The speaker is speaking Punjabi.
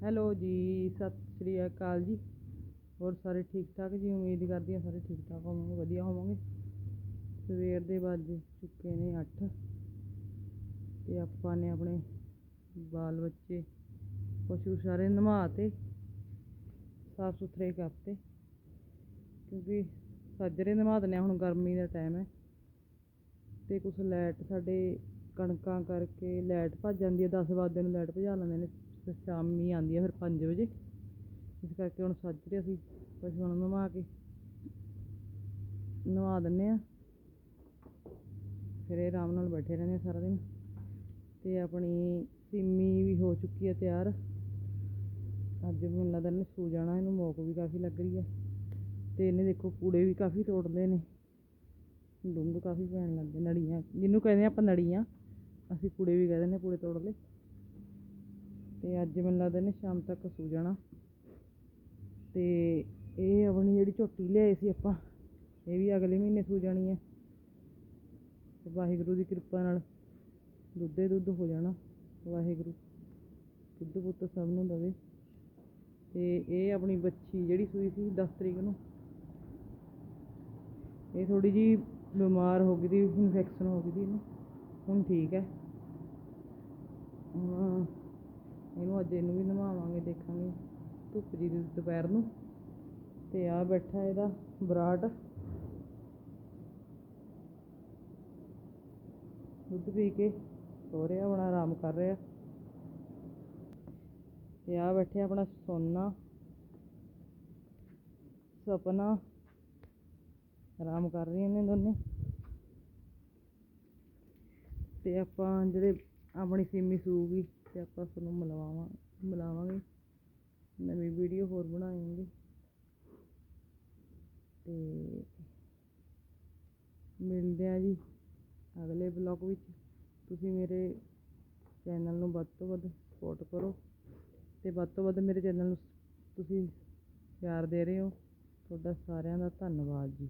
ਹੈਲੋ ਜੀ, ਸਤਿ ਸ਼੍ਰੀ ਅਕਾਲ ਜੀ। ਹੋਰ ਸਾਰੇ ਠੀਕ ਠਾਕ ਜੀ? ਉਮੀਦ ਕਰਦੀ ਹਾਂ ਸਾਰੇ ਠੀਕ ਠਾਕ ਹੋਵੋਗੇ, ਵਧੀਆ ਹੋਵੋਗੇ। ਸਵੇਰ ਦੇ ਵੱਜ ਚੁੱਕੇ ਨੇ 8 ਤੇ ਆਪਾਂ ਨੇ ਆਪਣੇ ਬਾਲ ਬੱਚੇ, ਪਸ਼ੂ ਸਾਰੇ ਨਵਾ ਸਾਫ਼ ਸੁਥਰੇ ਕਰਤੇ। ਕਿਉਂਕਿ ਸਾਜਰੇ ਨਵਾ ਦਿੰਦੇ ਹਾਂ, ਹੁਣ ਗਰਮੀ ਦਾ ਟਾਈਮ ਹੈ। ਤੇ ਕੁਛ ਲਾਈਟ ਸਾਡੇ ਕਣਕਾਂ ਕਰਕੇ ਲਾਈਟ ਭੱਜ ਜਾਂਦੀ ਹੈ 10 ਵਜੇ ਨੂੰ ਲਾਈਟ ਭਜਾ ਲੈਂਦੇ ਨੇ। ਫਿਰ ਸ਼ਾਮੀ ਆਉਂਦੀ ਆ ਫਿਰ 5 ਵਜੇ। ਇਸ ਕਰਕੇ ਹੁਣ ਸੱਜ ਸਾਜਰੇ ਅਸੀਂ ਪਸ਼ੂਆਂ ਨੂੰ ਨਵਾ ਕੇ। ਨਵਾ ਦਿੰਦੇ ਆ। ਫਿਰ ਇਹ ਆਰਾਮ ਨਾਲ ਬੈਠੇ ਰਹਿੰਦੇ ਆ ਸਾਰਾ ਦਿਨ। ਤੇ ਆਪਣੀ ਸਿੰਮੀ ਵੀ ਹੋ ਚੁੱਕੀ ਹੈ ਤਿਆਰ। ਅੱਜ ਮੈਨੂੰ ਲੱਗਦਾ ਇਹਨੇ ਸੂ ਜਾਣਾ, ਇਹਨੂੰ ਮੋਕ ਵੀ ਕਾਫੀ ਲੱਗ ਰਹੀ ਹੈ ਤੇ ਇਹਨੇ ਦੇਖੋ ਕੂੜੇ ਵੀ ਕਾਫੀ ਤੋੜਦੇ ਨੇ। ਡੁੰਗ ਕਾਫੀ ਪੈਣ ਲੱਗ ਗਏ, ਨੜੀਆਂ। ਜਿਹਨੂੰ ਕਹਿੰਦੇ ਆ ਆਪਾਂ ਨੜੀਆਂ, ਅਸੀਂ ਕੂੜੇ ਵੀ ਕਹਿੰਦੇ ਨੇ ਕੂੜੇ ਤੋੜ ਲਏ। ਤੇ ਅੱਜ ਮੈਨੂੰ ਲੱਗਦਾ ਇਹਨੇ ਸ਼ਾਮ ਤੱਕ ਸੂ ਜਾਣਾ। ਤੇ ਇਹ ਆਪਣੀ ਜਿਹੜੀ ਝੋਟੀ ਲਿਆਏ ਸੀ ਆਪਾਂ, ਇਹ ਵੀ ਅਗਲੇ ਮਹੀਨੇ ਸੂ ਜਾਣੀ ਹੈ। ਤੇ ਵਾਹਿਗੁਰੂ ਦੀ ਕਿਰਪਾ ਨਾਲ ਦੁੱਧੇ ਦੁੱਧ ਹੋ ਜਾਣਾ ਵਾਹਿਗੁਰੂ, ਦੁੱਧ ਪੁੱਤ ਸਭ ਨੂੰ ਦਵੇ। ਤੇ ਇਹ ਆਪਣੀ ਬੱਚੀ ਜਿਹੜੀ ਸੂਈ ਸੀ 10 ਤਰੀਕ ਨੂੰ, ਇਹ ਥੋੜੀ ਜੀ ਬਿਮਾਰ ਹੋ ਗਈ ਦੀ ਇਨਫੈਕਸ਼ਨ ਹੋ ਗਈ ਦੀ ਹੁਣ ਠੀਕ ਹੈ। ਹੁਣ ਇਹਨੂੰ ਨੂੰ ਵੀ ਨਵਾਵਾਂਗੇ, ਦੇਖਾਂਗੇ। ਧੁੱਪ ਜੀ ਦੀ ਦੁਪਹਿਰ ਨੂੰ। ਤੇ ਆ ਬੈਠਾ ਇਹਦਾ ਬਰਾਟ। ਦੁੱਧ ਪੀ ਕੇ ਸੋ ਰਿਹਾ ਹੁਣ ਆਰਾਮ ਕਰ ਰਿਹਾ। ਤੇ ਆ ਬੈਠੇ ਆਪਣਾ ਸੋਨਾ, ਸਪਨਾ। ਆਰਾਮ ਕਰ ਰਹੀਆਂ ਨੇ ਦੋਨੇ। ਤੇ ਆਪਾਂ ਜਿਹੜੇ ਆਪਣੀ ਸਿੰਮੀ ਸੂਗੀ ਤੇ ਆਪਾਂ ਤੁਹਾਨੂੰ ਮਿਲਵਾਵਾਂ, ਮਿਲਾਵਾਂਗੇ। ਨਵੀਂ ਵੀਡੀਓ ਹੋਰ ਬਣਾਵਾਂਗੇ ਤੇ ਮਿਲਦੇ ਆ ਜੀ ਅਗਲੇ ਬਲੌਗ ਵਿੱਚ। ਤੁਸੀਂ ਮੇਰੇ ਚੈਨਲ ਨੂੰ ਵੱਧ ਤੋਂ ਵੱਧ ਸਪੋਰਟ ਕਰੋ ਤੇ ਵੱਧ ਤੋਂ ਵੱਧ ਮੇਰੇ ਚੈਨਲ ਨੂੰ ਤੁਸੀਂ ਪਿਆਰ ਦੇ ਰਹੇ ਹੋ। ਤੁਹਾਡਾ ਸਾਰਿਆਂ ਦਾ ਧੰਨਵਾਦ ਜੀ।